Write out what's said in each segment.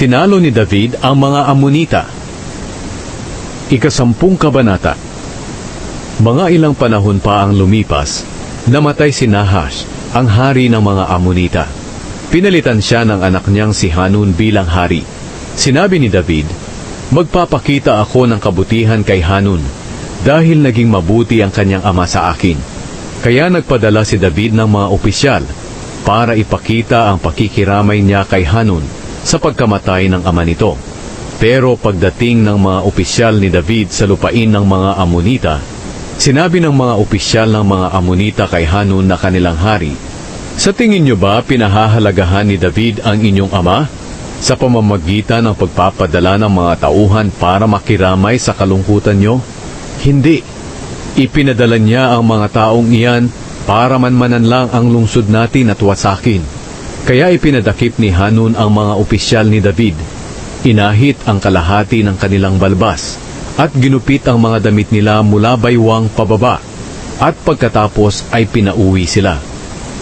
Tinalo ni David ang mga Amonita. Ikasampung kabanata Mga ilang panahon pa ang lumipas, namatay si Nahash, ang hari ng mga Amonita. Pinalitan siya ng anak niyang si Hanun bilang hari. Sinabi ni David, Magpapakita ako ng kabutihan kay Hanun, dahil naging mabuti ang kanyang ama sa akin. Kaya nagpadala si David ng mga opisyal para ipakita ang pakikiramay niya kay Hanun sa pagkamatay ng ama nito. Pero pagdating ng mga opisyal ni David sa lupain ng mga Amonita, sinabi ng mga opisyal ng mga Amonita kay Hanun na kanilang hari, Sa tingin niyo ba pinahahalagahan ni David ang inyong ama? Sa pamamagitan ng pagpapadala ng mga tauhan para makiramay sa kalungkutan niyo? Hindi. Ipinadala niya ang mga taong iyan para manmanan lang ang lungsod natin at wasakin. Kaya ipinadakip ni Hanun ang mga opisyal ni David. Inahit ang kalahati ng kanilang balbas at ginupit ang mga damit nila mula baywang pababa. At pagkatapos ay pinauwi sila.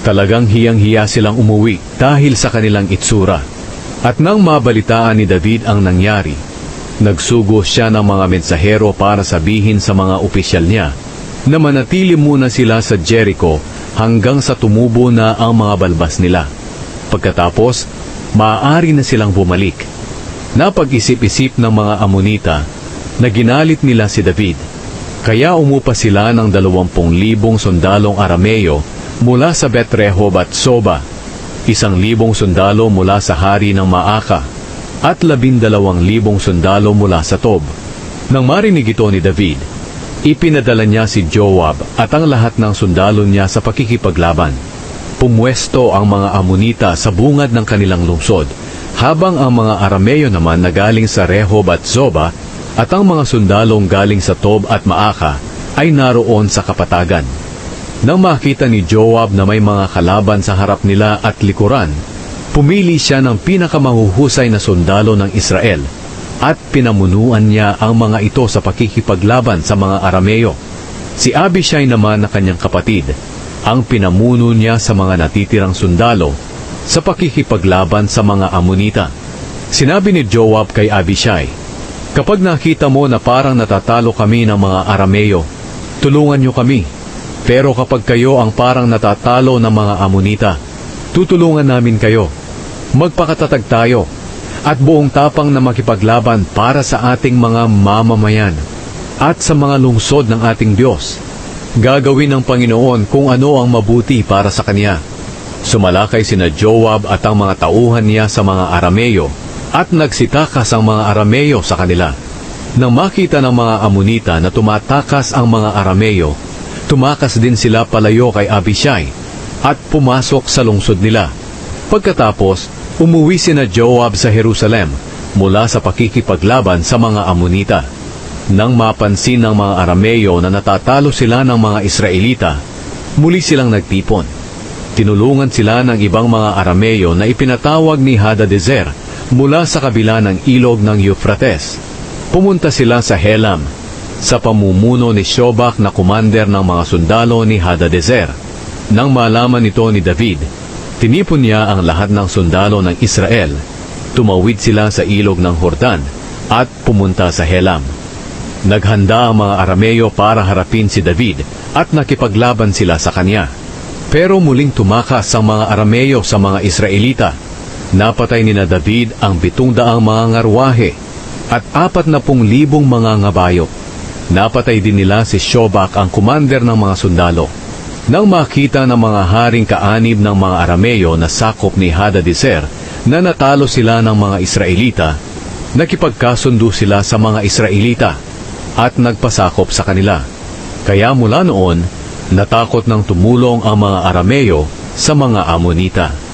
Talagang hiyang-hiya silang umuwi dahil sa kanilang itsura. At nang mabalitaan ni David ang nangyari, nagsugo siya ng mga mensahero para sabihin sa mga opisyal niya na manatili muna sila sa Jericho hanggang sa tumubo na ang mga balbas nila. Pagkatapos, maaari na silang bumalik. Napag-isip-isip ng mga Amonita na ginalit nila si David. Kaya umupa sila ng dalawampung libong sundalong Arameo mula sa Betrehob at Soba, isang libong sundalo mula sa hari ng Maaka, at labindalawang libong sundalo mula sa Tob. Nang marinig ito ni David, ipinadala niya si Joab at ang lahat ng sundalo niya sa pakikipaglaban. Pumwesto ang mga Amonita sa bungad ng kanilang lungsod, habang ang mga Arameo naman na galing sa Rehob at Zoba at ang mga sundalong galing sa Tob at Maaka ay naroon sa kapatagan. Nang makita ni Joab na may mga kalaban sa harap nila at likuran, pumili siya ng pinakamahuhusay na sundalo ng Israel at pinamunuan niya ang mga ito sa pakikipaglaban sa mga Arameo. Si Abishai naman na kanyang kapatid, ang pinamuno niya sa mga natitirang sundalo sa pakikipaglaban sa mga Amonita. Sinabi ni Joab kay Abishai, Kapag nakita mo na parang natatalo kami ng mga Arameo, tulungan niyo kami. Pero kapag kayo ang parang natatalo ng mga Amonita, tutulungan namin kayo. Magpakatatag tayo at buong tapang na makipaglaban para sa ating mga mamamayan at sa mga lungsod ng ating Diyos. Gagawin ng Panginoon kung ano ang mabuti para sa Kanya. Sumalakay sina Joab at ang mga tauhan niya sa mga Arameo at nagsitakas ang mga Arameo sa kanila. Nang makita ng mga Amonita na tumatakas ang mga Arameo, tumakas din sila palayo kay Abishai at pumasok sa lungsod nila. Pagkatapos, umuwi sina Joab sa Jerusalem mula sa pakikipaglaban sa mga Amonita. Nang mapansin ng mga Arameo na natatalo sila ng mga Israelita, muli silang nagtipon. Tinulungan sila ng ibang mga Arameo na ipinatawag ni Hadadezer mula sa kabila ng ilog ng Euphrates. Pumunta sila sa Helam, sa pamumuno ni Shobak na kumander ng mga sundalo ni Hadadezer. Nang malaman ito ni David, tinipon niya ang lahat ng sundalo ng Israel. Tumawid sila sa ilog ng Hordan at pumunta sa Helam. Naghanda ang mga Arameo para harapin si David at nakipaglaban sila sa kanya. Pero muling tumakas ang mga Arameo sa mga Israelita. Napatay ni na David ang pitong daang mga ngarwahe at apat na pung libong mga ngabayo. Napatay din nila si Shobak ang kumander ng mga sundalo. Nang makita ng mga haring kaanib ng mga Arameo na sakop ni Hadadezer na natalo sila ng mga Israelita, nakipagkasundo sila sa mga Israelita at nagpasakop sa kanila. Kaya mula noon, natakot ng tumulong ang mga Arameo sa mga Amonita.